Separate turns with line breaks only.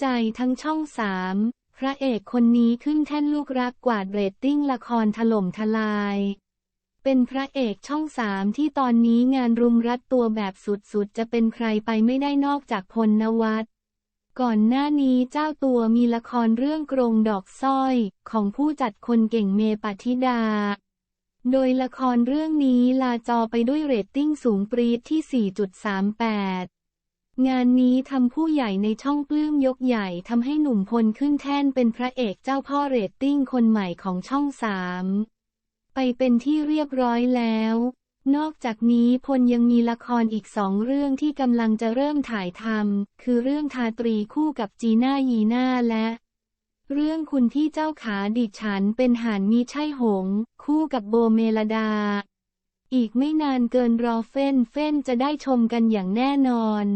ใจทั้งช่องสามพระเอกคนนี้ขึ้นแท่นลูกรักกวาดเรตติ้งละครถล่มทลาย เป็นพระเอกช่องสามที่ตอนนี้งานรุมรัดตัวแบบสุดๆ จะเป็นใครไปไม่ได้นอกจากพลนวัตก่อนหน้านี้เจ้าตัวมีละครเรื่องกรงดอกสร้อยของผู้จัดคนเก่งเมปฏิดา โดยละครเรื่องนี้ลาจอไปด้วยเรตติ้งสูงปรีดที่ 4.38 งานนี้ทำผู้ใหญ่ในช่องปลื้มยกใหญ่ทำให้หนุ่มพลขึ้นแท่นเป็นพระเอกเจ้าพ่อเรตติ้งคนใหม่ของช่องสามไปเป็นที่เรียบร้อยแล้ว นอกจากนี้พลยังมีละครอีกสองเรื่องที่กำลังจะเริ่มถ่ายทำคือเรื่องทาตรีคู่กับจีน่ายีน่าและ เรื่องคุณที่เจ้าขาดิฉันเป็นหานมีใช่หง คู่กับโบเมลดา อีกไม่นานเกินรอเฟ้นเฟ้นจะได้ชมกันอย่างแน่นอน